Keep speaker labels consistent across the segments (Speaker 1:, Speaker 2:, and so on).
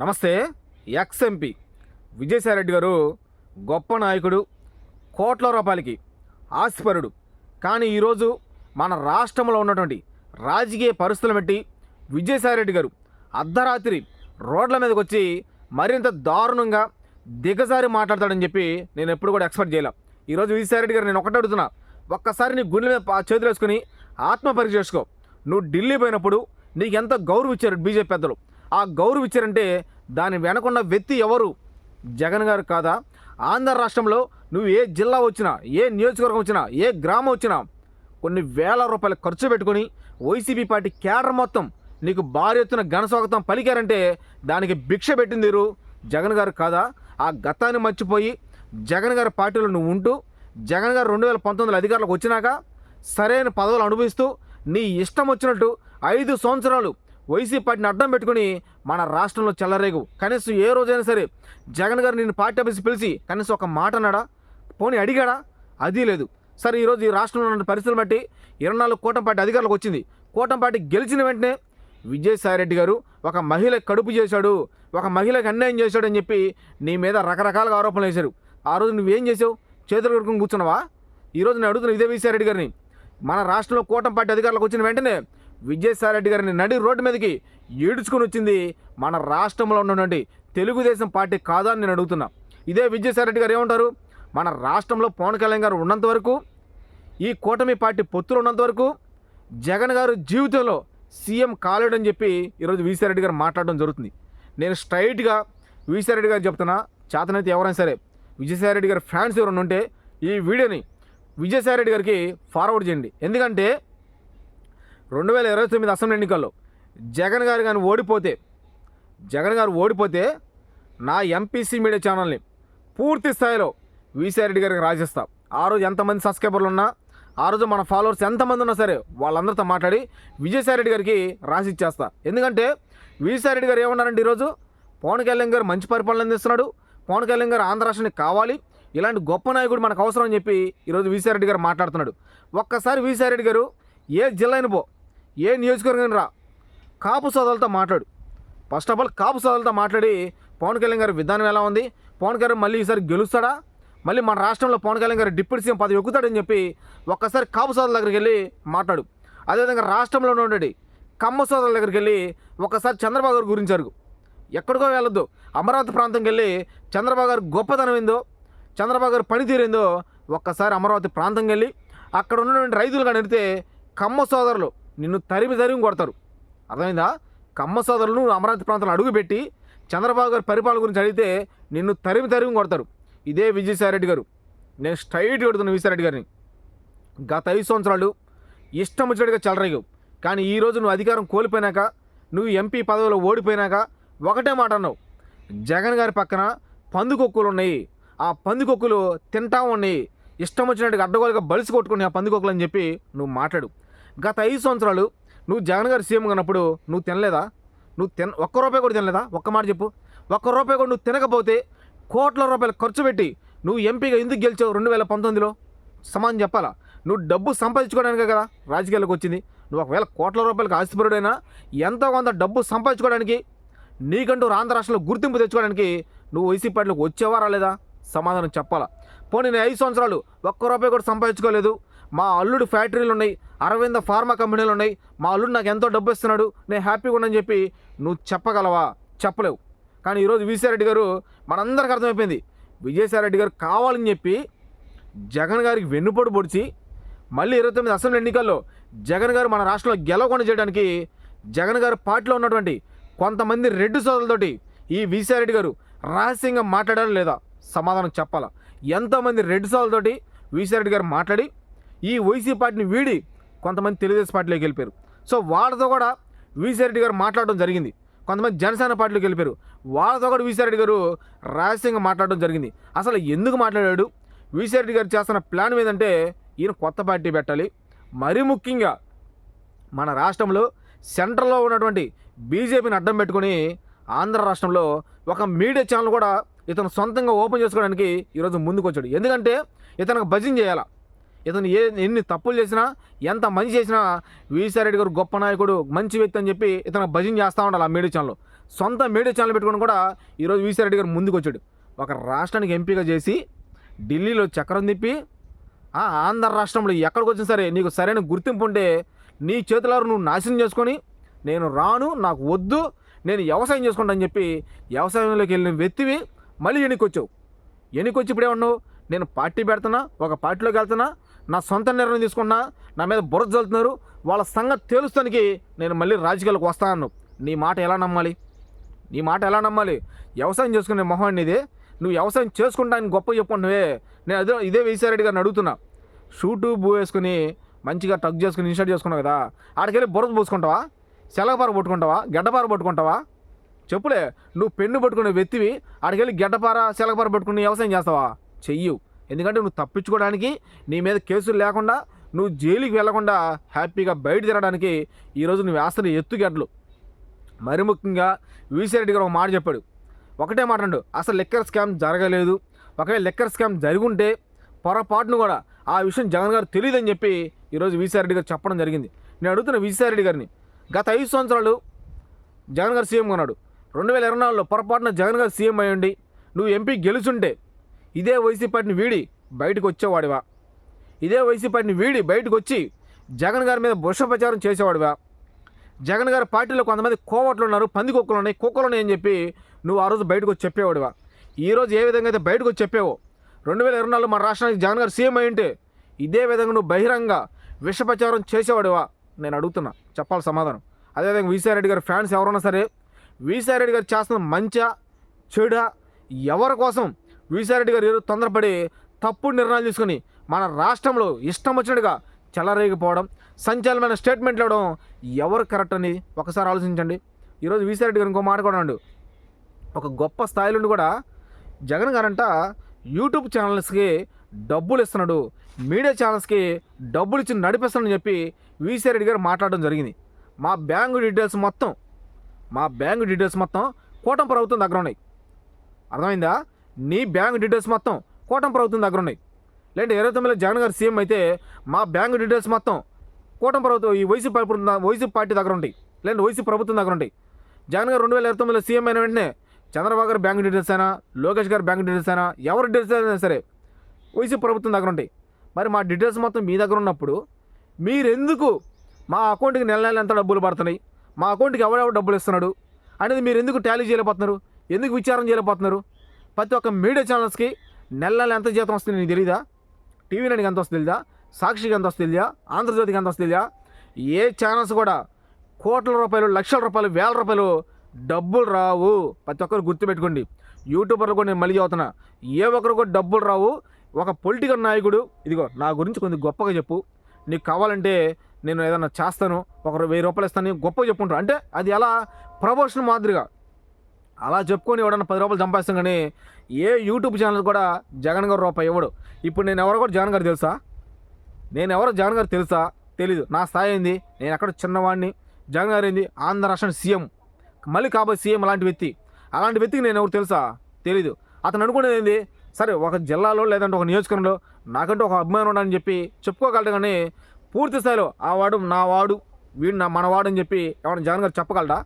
Speaker 1: నమస్తే ex MP Vijayasai Reddy గారు గొప్ప నాయకుడు కోట్ల రూపాయలకి ఆస్పరుడు కానీ ఈరోజు మన రాష్ట్రంలో ఉన్నటువంటి రాజకీయ పరిస్థితులు బట్టి విజయసాయిరెడ్డి గారు అర్ధరాత్రి రోడ్ల మీదకి వచ్చి మరింత దారుణంగా దిగజారి మాట్లాడతాడని చెప్పి నేను ఎప్పుడు కూడా ఎక్స్పెక్ట్ చేయలే. ఈరోజు విజయసాయిరెడ్డి గారు నేను ఒకటే అడుగుతున్నా ఒక్కసారి నీ గుండె మీద చేతులు వేసుకుని ఆత్మపరీక్ష చేసుకో. నువ్వు ఢిల్లీ పోయినప్పుడు నీకు ఎంత గౌరవం ఇచ్చారు బీజేపీ పెద్దలు? ఆ గౌరవం ఇచ్చారంటే దాని వెనకున్న వ్యక్తి ఎవరు? జగన్ గారు కాదా? ఆంధ్ర రాష్ట్రంలో నువ్వు ఏ జిల్లా వచ్చినా ఏ నియోజకవర్గం వచ్చినా ఏ గ్రామం వచ్చినా కొన్ని వేల రూపాయలు ఖర్చు పెట్టుకొని వైసీపీ పార్టీ కేడర్ మొత్తం నీకు భారీ ఎత్తున ఘన స్వాగతం పలికారంటే దానికి భిక్ష పెట్టింది జగన్ గారు కాదా? ఆ గతాన్ని మర్చిపోయి జగన్ గారి పార్టీలో నువ్వు ఉంటూ జగన్ గారు రెండు వేల పంతొమ్మిదిలో అధికారులకు వచ్చినాక సరైన పదవులు అనుభవిస్తూ నీ ఇష్టం వచ్చినట్టు ఐదు సంవత్సరాలు వైసీపీ పార్టీని అడ్డం పెట్టుకుని మన రాష్ట్రంలో చెల్లరేగు కనీసం ఏ రోజైనా సరే జగన్ గారు నేను పార్టీ ఆఫీస్ పిలిచి కనీసం ఒక మాట అన్నాడా? పోనీ అడిగాడా? అది లేదు. సరే ఈరోజు ఈ రాష్ట్రంలో ఉన్న పరిస్థితులు బట్టి ఇరవై నాలుగు కూటంపాటి అధికారులకు వచ్చింది. కూటంపాటి గెలిచిన వెంటనే విజయసాయిరెడ్డి గారు ఒక మహిళ కడుపు చేశాడు ఒక మహిళకు అన్యాయం చేశాడు అని చెప్పి నీ మీద రకరకాలుగా ఆరోపణలు వేశారు. ఆ రోజు నువ్వేం చేసావు చేతులు కొడుకుని కూర్చున్నావా? ఈరోజు నేను అడుగుతున్నా ఇదే విజయసాయిరెడ్డి గారిని. మన రాష్ట్రంలో కూటంపాటి అధికారులకు వచ్చిన వెంటనే విజయసాయిరెడ్డి గారిని నడి రోడ్డు మీదకి ఈడ్చుకుని వచ్చింది మన రాష్ట్రంలో ఉన్నటువంటి తెలుగుదేశం పార్టీ కాదా అని నేను అడుగుతున్నా. ఇదే విజయసాయిరెడ్డి గారు ఏమంటారు? మన రాష్ట్రంలో పవన్ కళ్యాణ్ గారు ఉన్నంత వరకు ఈ కూటమి పార్టీ పొత్తులు ఉన్నంత వరకు జగన్ గారు జీవితంలో సీఎం కాలేడని చెప్పి ఈరోజు విజయసాయిరెడ్డి గారు మాట్లాడడం జరుగుతుంది. నేను స్ట్రైట్గా విజయసాయిరెడ్డి గారు చెప్తున్నా చేతనైతే ఎవరైనా సరే విజయసాయిరెడ్డి గారి ఫ్యాన్స్ ఎవరైనా ఉంటే ఈ వీడియోని విజయసాయిరెడ్డి గారికి ఫార్వర్డ్ చేయండి. ఎందుకంటే రెండు వేల ఇరవై తొమ్మిది అసెంబ్లీ ఎన్నికల్లో జగన్ గారు కానీ ఓడిపోతే జగన్ గారు ఓడిపోతే నా ఎంపీసీ మీడియా ఛానల్ని పూర్తి స్థాయిలో విసిఆర్రెడ్డి గారికి రాజేస్తా. ఆ రోజు ఎంతమంది సబ్స్క్రైబర్లు ఉన్నా ఆ రోజు మన ఫాలోవర్స్ ఎంతమంది ఉన్నా సరే వాళ్ళందరితో మాట్లాడి విజయసాయిరెడ్డి గారికి రాసి ఇచ్చేస్తా. ఎందుకంటే విజయసాయిరెడ్డి గారు ఏమన్నారంటే ఈరోజు పవన్ కళ్యాణ్ గారు మంచి పరిపాలన అందిస్తున్నాడు పవన్ కళ్యాణ్ గారు ఆంధ్ర రాష్ట్రానికి కావాలి ఇలాంటి గొప్ప నాయకుడు మనకు అవసరం అని చెప్పి ఈరోజు విజయసాయిరెడ్డి గారు మాట్లాడుతున్నాడు. ఒక్కసారి విజయసాయిరెడ్డి గారు ఏ జిల్లా అయిన పో ఏ నియోజకవర్గం రా? కాపు సోదరులతో మాట్లాడు. ఫస్ట్ ఆఫ్ ఆల్ కాపు సోదరులతో మాట్లాడి పవన్ కళ్యాణ్ గారి విధానం ఎలా ఉంది? పవన్ కళ్యాణ్ మళ్ళీ ఈసారి గెలుస్తాడా? మళ్ళీ మన రాష్ట్రంలో పవన్ కళ్యాణ్ గారు డిప్యూటీ సీఎం పదవి ఎక్కుతాడని చెప్పి ఒక్కసారి కాపు సోదరుల దగ్గరికి వెళ్ళి మాట్లాడు. అదేవిధంగా రాష్ట్రంలో ఉండేది కమ్మ సోదరుల దగ్గరికి వెళ్ళి ఒకసారి చంద్రబాబు గారి గురించి అరుగు. ఎక్కడికో వెళ్ళొద్దు. అమరావతి ప్రాంతంకి వెళ్ళి చంద్రబాబు గారు గొప్పతనం ఏందో చంద్రబాబు గారి పనితీరేందో ఒక్కసారి అమరావతి ప్రాంతంకి వెళ్ళి అక్కడ ఉన్నటువంటి రైతులు కానీ కమ్మ సోదరులు నిన్ను తరిమి తరిమి కొడతారు. అర్థమైందా? కమ్మ సోదరులు అమరావతి ప్రాంతంలో అడుగుపెట్టి చంద్రబాబు గారి పరిపాలన గురించి అడిగితే నిన్ను తరిమి తరిమి కొడతారు. ఇదే విజయసాయిరెడ్డి గారు. నేను స్ట్రైట్ కొడుతున్న విజయసాయిరెడ్డి గారిని. గత ఐదు సంవత్సరాలు ఇష్టం వచ్చినట్టుగా చెలరేగావు. కానీ ఈరోజు నువ్వు అధికారం కోల్పోయినాక నువ్వు ఎంపీ పదవిలో ఓడిపోయినాక ఒకటే మాట అన్నావు. జగన్ గారి పక్కన పందుకొక్కులు ఉన్నాయి. ఆ పందుకొక్కులు తింటా ఉన్నాయి ఇష్టం వచ్చినట్టుగా అడ్డగోలుగా బలిసి కొట్టుకుని ఆ పందుకొక్కులు అని చెప్పి నువ్వు మాట్లాడు. గత ఐదు సంవత్సరాలు నువ్వు జగన్ గారు సీఎం ఉన్నప్పుడు నువ్వు తినలేదా? నువ్వు తిన ఒక్క రూపాయి కూడా తినలేదా? ఒక్క మాట చెప్పు. ఒక్క రూపాయి కూడా నువ్వు తినకపోతే కోట్ల రూపాయలు ఖర్చు పెట్టి నువ్వు ఎంపీగా ఎందుకు గెలిచావు రెండు వేల పంతొమ్మిదిలో? సమానం చెప్పాలా? నువ్వు డబ్బు సంపాదించుకోవడానికే కదా రాజకీయాలకు వచ్చింది. నువ్వు ఒకవేళ కోట్ల రూపాయలకు ఆస్తిపరుడైనా ఎంతో కొంత డబ్బు సంపాదించుకోవడానికి నీకంటూ ఆంధ్ర రాష్ట్రంలో గుర్తింపు తెచ్చుకోవడానికి నువ్వు వైసీపీ పార్టీలోకి వచ్చేవా రాలేదా సమాధానం చెప్పాలా? పోనీ నేను ఐదు సంవత్సరాలు ఒక్క రూపాయి కూడా సంపాదించుకోలేదు. మా అల్లుడు ఫ్యాక్టరీలు ఉన్నాయి అరవింద ఫార్మా కంపెనీలు ఉన్నాయి. మా అల్లుడు నాకు ఎంతో డబ్బు ఇస్తున్నాడు నేను హ్యాపీగా ఉండని చెప్పి నువ్వు చెప్పగలవా? చెప్పలేవు. కానీ ఈరోజు విజయసాయిరెడ్డి గారు మనందరికి అర్థమైపోయింది. విజయసాయిరెడ్డి గారు కావాలని చెప్పి జగన్ గారికి వెన్నుపోటు పొడిచి మళ్ళీ ఇరవై తొమ్మిది అసెంబ్లీ ఎన్నికల్లో జగన్ గారు మన రాష్ట్రంలో గెలవకుండా చేయడానికి జగన్ గారు పార్టీలో ఉన్నటువంటి కొంతమంది రెడ్డి సోదరులతోటి ఈ విజయసాయిరెడ్డి గారు రహస్యంగా మాట్లాడారా లేదా సమాధానం చెప్పాలా? ఎంతోమంది రెడ్డి సోదరులతోటి విజయసాయిరెడ్డి గారు మాట్లాడి ఈ వైసీ పార్టీని వీడి కొంతమంది తెలుగుదేశం పార్టీలోకి వెళ్ళిపోయారు. సో వాళ్ళతో కూడా విజయసాయిరెడ్డి గారు మాట్లాడడం జరిగింది. కొంతమంది జనసేన పార్టీలోకి వెళ్ళిపోయారు. వాళ్ళతో కూడా విజయసాయిరెడ్డి గారు రహస్యంగా మాట్లాడడం జరిగింది. అసలు ఎందుకు మాట్లాడాడు? విజయసాయిరెడ్డి గారు చేస్తున్న ప్లాన్ ఏంటంటే ఈయన కొత్త పార్టీ పెట్టాలి. మరీ ముఖ్యంగా మన రాష్ట్రంలో సెంట్రల్లో ఉన్నటువంటి బీజేపీని అడ్డం పెట్టుకొని ఆంధ్ర రాష్ట్రంలో ఒక మీడియా ఛానల్ కూడా ఇతను సొంతంగా ఓపెన్ చేసుకోవడానికి ఈరోజు ముందుకు వచ్చాడు ఎందుకంటే ఇతనికి భజన చేయాలా? ఇతను ఏ ఎన్ని తప్పులు చేసినా ఎంత మంచి చేసినా విజయసాయిరెడ్డి గారు గొప్ప నాయకుడు మంచి వ్యక్తి అని చెప్పి ఇతను భజన చేస్తూ ఉండాలి ఆ మీడియా ఛానల్. సొంత మీడియా ఛానల్ పెట్టుకుని కూడా ఈరోజు వీసీ రెడ్డి గారు ముందుకు వచ్చాడు ఒక రాష్ట్రానికి ఎంపీగా చేసి ఢిల్లీలో చక్రం తిప్పి ఆంధ్ర రాష్ట్రంలో ఎక్కడికి వచ్చినా సరే నీకు సరైన గుర్తింపు ఉంటే నీ చేతులారు నువ్వు నాశనం చేసుకొని నేను రాను నాకు వద్దు నేను వ్యవసాయం చేసుకుంటా అని చెప్పి వ్యవసాయంలోకి వెళ్ళిన వ్యక్తివి మళ్ళీ ఎన్నికొచ్చావు. ఎన్నికొచ్చి ఇప్పుడే ఉన్నావు నేను పార్టీ పెడుతున్నా ఒక పార్టీలోకి వెళ్తున్నా నా సొంత నిర్ణయం తీసుకున్నా నా మీద బుర్ర చల్లుతున్నారు వాళ్ళ సంగతి తేలుస్తానికి నేను మళ్ళీ రాజకీయాలకు వస్తాను నీ మాట ఎలా నమ్మాలి? నీ మాట ఎలా నమ్మాలి? వ్యవసాయం చేసుకునే మొహం ఇది నువ్వు వ్యవసాయం చేసుకుంటానికి గొప్ప చెప్పుకుంటున్నావే నేను అదే ఇదే వేసారెడ్డి గారిని అడుగుతున్నా. షూటు బూ వేసుకుని మంచిగా టగ్ చేసుకుని ఇన్షర్ట్ చేసుకున్నావు కదా. ఆడికెళ్ళి బురద పోసుకుంటావా? సెలగపార పట్టుకుంటావా? గడ్డపార పట్టుకుంటావా? చెప్పులే నువ్వు పెన్ను పట్టుకునే వ్యక్తివి ఆడికెళ్ళి గడ్డపార సెలగపార పట్టుకుని వ్యవసాయం చేస్తావా? చెయ్యు. ఎందుకంటే నువ్వు తప్పించుకోవడానికి నీ మీద కేసులు లేకుండా నువ్వు జైలుకి వెళ్ళకుండా హ్యాపీగా బయట తిరగడానికి ఈరోజు నువ్వు వేస్తున్న ఎత్తుగడ్లు మరి ముఖ్యంగా విసి రెడ్డి గారు ఒక మాట చెప్పాడు. ఒకటే మాట అండు అసలు లెక్కర్ స్కామ్ జరగలేదు. ఒకవేళ లెక్కర్ స్కామ్ జరుగుంటే ఉంటే పొరపాటును కూడా ఆ విషయం జగన్ గారు తెలియదని చెప్పి ఈరోజు విసి రెడ్డి గారు చెప్పడం జరిగింది. నేను అడుగుతున్న విసి రెడ్డి గారిని గత ఐదు సంవత్సరాలు జగన్ గారు సీఎం కొన్నాడు రెండు వేల ఇరవై నాలుగులో పొరపాటున జగన్ గారు సీఎం అయ్యండి నువ్వు ఎంపీ గెలుచుంటే ఇదే వైసీపీ పార్టీని వీడి బయటకు వచ్చేవాడివా? ఇదే వైసీపాటిని పార్టీని వీడి బయటకు వచ్చి జగన్ గారి మీద బుష ప్రచారం చేసేవాడివా? జగన్ గారి పార్టీలో కొంతమంది కోవట్లు ఉన్నారు పంది కుక్కలు ఉన్నాయి కుక్కలు ఉన్నాయని చెప్పి నువ్వు ఆ రోజు బయటకు వచ్చి చెప్పేవాడివా? ఈ రోజు ఏ విధంగా అయితే బయటకు వచ్చి చెప్పావో? రెండు వేల ఇరవై నాలుగులో మన రాష్ట్రానికి జగన్ గారు సీఎం అయి ఇదే విధంగా నువ్వు బహిరంగ విష ప్రచారం చేసేవాడివా? నేను అడుగుతున్నా చెప్పాలి సమాధానం. అదేవిధంగా విసారెడ్డి గారి ఫ్యాన్స్ ఎవరైనా సరే విసారెడ్డి గారు చేస్తున్న మంచా చెడా ఎవరి కోసం వీసారెడ్డి గారు ఈరోజు తొందరపడి తప్పుడు నిర్ణయాలు తీసుకుని మన రాష్ట్రంలో ఇష్టం వచ్చినట్టుగా చెలరేగిపోవడం సంచలనమైన స్టేట్మెంట్లు ఇవ్వడం ఎవరు కరెక్ట్ అని ఒకసారి ఆలోచించండి. ఈరోజు వీసారెడ్డి గారు ఇంకో మాట కూడా అన్నాడు. ఒక గొప్ప స్థాయిలో కూడా జగన్ గారంట యూట్యూబ్ ఛానల్స్కి డబ్బులు ఇస్తున్నాడు. మీడియా ఛానల్స్కి డబ్బులు ఇచ్చి నడిపిస్తాడని చెప్పి విసిరెడ్డి గారు మాట్లాడడం జరిగింది. మా బ్యాంకు డీటెయిల్స్ మొత్తం మా బ్యాంకు డీటెయిల్స్ మొత్తం కూటమి ప్రభుత్వం దగ్గర ఉన్నాయి. అర్థమైందా? నీ బ్యాంక్ డీటెయిల్స్ మొత్తం కూటమి ప్రభుత్వం దగ్గర ఉన్నాయి. లేదంటే ఇరవై తొమ్మిదిలో జగన్ గారు సీఎం అయితే మా బ్యాంక్ డీటెయిల్స్ మొత్తం కూటమి ప్రభుత్వం ఈ వైసీపీ ప్రభుత్వం వైసీపీ పార్టీ దగ్గర ఉంటాయి. లేదంటే వైసీపీ ప్రభుత్వం దగ్గర ఉంటాయి. జగన్ గారు రెండు వేల ఇరవై తొమ్మిదిలో సీఎం అయిన వెంటనే చంద్రబాబు గారు బ్యాంక్ డీటెయిల్స్ అయినా లోకేష్ గారు బ్యాంక్ డీటెయిల్స్ అయినా ఎవరి డీటెయిల్స్ అయినా సరే వైసీపీ ప్రభుత్వం దగ్గర ఉంటాయి. మరి మా డీటెయిల్స్ మొత్తం మీ దగ్గర ఉన్నప్పుడు మీరెందుకు మా అకౌంట్కి నెల నెల ఎంత డబ్బులు పడుతున్నాయి? మా అకౌంట్కి ఎవరెవరు డబ్బులు ఇస్తున్నాడు? అనేది మీరు ఎందుకు టాలీ చేయలేకపోతున్నారు? ఎందుకు విచారం చేయలేకపోతున్నారు? ప్రతి ఒక్క మీడియా ఛానల్స్కి నెల ఎంత జీతం వస్తుంది నీకు తెలీదా? టీవీ నైన్కి ఎంత వస్తుంది తెలీదా? సాక్షికి ఎంత వస్తుంది తెలియదా ఆంధ్రజ్యోతికి ఎంత వస్తుంది తెలియదా ఏ ఛానల్స్ కూడా కోట్ల రూపాయలు లక్షల రూపాయలు వేల రూపాయలు డబ్బులు రావు. ప్రతి ఒక్కరు గుర్తుపెట్టుకోండి. యూట్యూబర్లు కూడా నేను మళ్ళీ చదువుతున్నా. ఏ ఒక్కరు కూడా డబ్బులు రావు. ఒక పొలిటికల్ నాయకుడు ఇదిగో నా గురించి కొంచెం గొప్పగా చెప్పు. నీకు కావాలంటే నేను ఏదైనా చేస్తాను. ఒక వెయ్యి రూపాయలు ఇస్తాను. గొప్పగా చెప్పుకుంటాను అంటే అది ఎలా? ప్రమోషన్ మాదిరిగా. అలా చెప్పుకొని ఎవడన్నా పది రూపాయలు సంపాదిస్తాం కానీ ఏ యూట్యూబ్ ఛానల్ కూడా జగన్ గారు రూపాయి ఇవ్వడు. ఇప్పుడు నేను ఎవరో కూడా జగన్ గారు తెలుసా? నేను ఎవరో జగన్ గారు తెలుసా? తెలీదు. నా స్థాయి ఏంది? నేను ఎక్కడ చిన్నవాడిని? జగన్ గారు ఏంది? ఆంధ్ర రాష్ట్రం సీఎం. మళ్ళీ కాబోయే సీఎం అలాంటి వ్యక్తి. అలాంటి వ్యక్తికి నేను ఎవరు తెలుసా? తెలీదు. అతను అనుకునేది ఏంది? సరే ఒక జిల్లాలో లేదంటే ఒక నియోజకవర్గంలో నాకంటూ ఒక అభిమానం ఉండని చెప్పి చెప్పుకోగలడు కానీ పూర్తి స్థాయిలో ఆ వాడు నా వాడు వీడు నా మన వాడు అని చెప్పి ఎవరైనా జగన్ గారు చెప్పగలడా?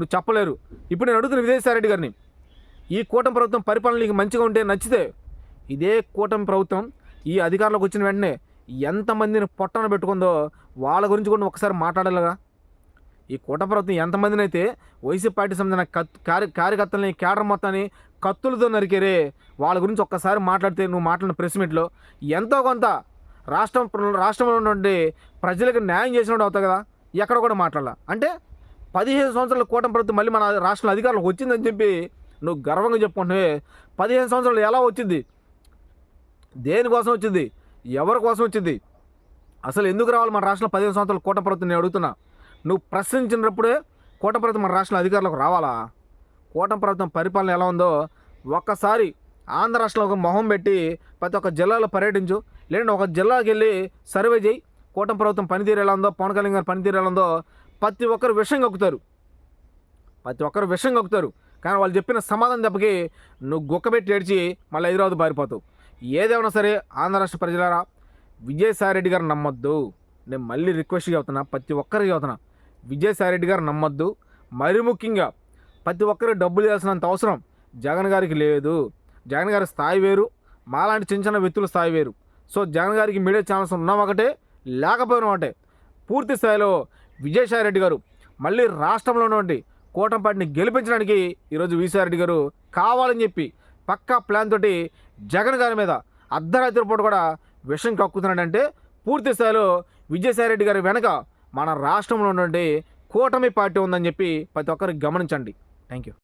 Speaker 1: నువ్వు చెప్పలేరు. ఇప్పుడు నేను అడుగుతున్న విజయసాయిరెడ్డి గారిని ఈ కూటమి ప్రభుత్వం పరిపాలన నీకు మంచిగా ఉంటే నచ్చితే ఇదే కూటమి ప్రభుత్వం ఈ అధికారంలోకి వచ్చిన వెంటనే ఎంతమందిని పొట్టన పెట్టుకుందో వాళ్ళ గురించి కూడా ఒకసారి మాట్లాడాలిగా. ఈ కూటమి ప్రభుత్వం ఎంతమందిని అయితే వైసీపీ పార్టీ సంబంధించిన కత్ కార్య కార్యకర్తలని కేడర్ మొత్తాన్ని కత్తులతో నరికేరే వాళ్ళ గురించి ఒక్కసారి మాట్లాడితే నువ్వు మాట్లాడిన ప్రెస్ మీట్లో ఎంతో కొంత రాష్ట్రం రాష్ట్రంలో ఉన్నటువంటి ప్రజలకు న్యాయం చేసినట్టు అవుతావు కదా. ఎక్కడ కూడా మాట్లాడాల. అంటే పదిహేను సంవత్సరాల కూటమి ప్రభుత్వం మళ్ళీ మన రాష్ట్రంలో అధికారులకు వచ్చిందని చెప్పి నువ్వు గర్వంగా చెప్పుకుంటున్నావే. పదిహేను సంవత్సరాలు ఎలా వచ్చింది? దేనికోసం వచ్చింది? ఎవరి కోసం వచ్చింది? అసలు ఎందుకు రావాలి మన రాష్ట్రంలో పదిహేను సంవత్సరాలు కూటమి ప్రభుత్వం? నేను అడుగుతున్నా. నువ్వు ప్రశ్నించినప్పుడే కూటమి ప్రభుత్వం మన రాష్ట్రంలో అధికారులకు రావాలా? కూటమి ప్రభుత్వం పరిపాలన ఎలా ఉందో ఒక్కసారి ఆంధ్ర రాష్ట్రంలో ఒక మొహం పెట్టి ప్రతి ఒక్క జిల్లాలో పర్యటించు. లేదంటే ఒక జిల్లాకి వెళ్ళి సర్వే చేయి. కూటమి ప్రభుత్వం పనితీరు ఎలా ఉందో పవన్ కళ్యాణ్ గారు పనితీరు ఎలా ఉందో ప్రతి ఒక్కరు విషం కక్కుతారు. ప్రతి ఒక్కరు విషం కక్కుతారు. కానీ వాళ్ళు చెప్పిన సమాధానం దెబ్బకి నువ్వు గుక్కబెట్టి ఏడ్చి మళ్ళీ హైదరాబాద్ పారిపోతావు. ఏదేమైనా సరే ఆంధ్ర రాష్ట్ర ప్రజలారా విజయసాయి రెడ్డి గారు నమ్మొద్దు. నేను మళ్ళీ రిక్వెస్ట్ చెబుతున్నా ప్రతి ఒక్కరికి చెబుతున్నా విజయసాయి రెడ్డి గారు నమ్మొద్దు. మరి ముఖ్యంగా ప్రతి ఒక్కరికి డబ్బులు ఇవ్వాల్సినంత అవసరం జగన్ గారికి లేదు. జగన్ గారి స్థాయి వేరు మాలాంటి చిన్న చిన్న వ్యక్తుల స్థాయి వేరు. సో జగన్ గారికి మీడియా ఛానల్స్ ఉన్నాం ఒకటే లేకపోయినా ఒకటే పూర్తి స్థాయిలో విజయసాయి రెడ్డి గారు మళ్ళీ రాష్ట్రంలో ఉన్నటువంటి కూటంపాటిని గెలిపించడానికి ఈరోజు విజయసాయి రెడ్డి గారు కావాలని చెప్పి పక్కా ప్లాన్ తోటి జగన్ గారి మీద అర్ధరాత్రి పూట కూడా విషయం కక్కుతున్నాడంటే పూర్తి స్థాయిలో విజయసాయి రెడ్డి గారి వెనక మన రాష్ట్రంలో ఉన్నటువంటి కూటమి పార్టీ ఉందని చెప్పి ప్రతి ఒక్కరికి గమనించండి. Thank you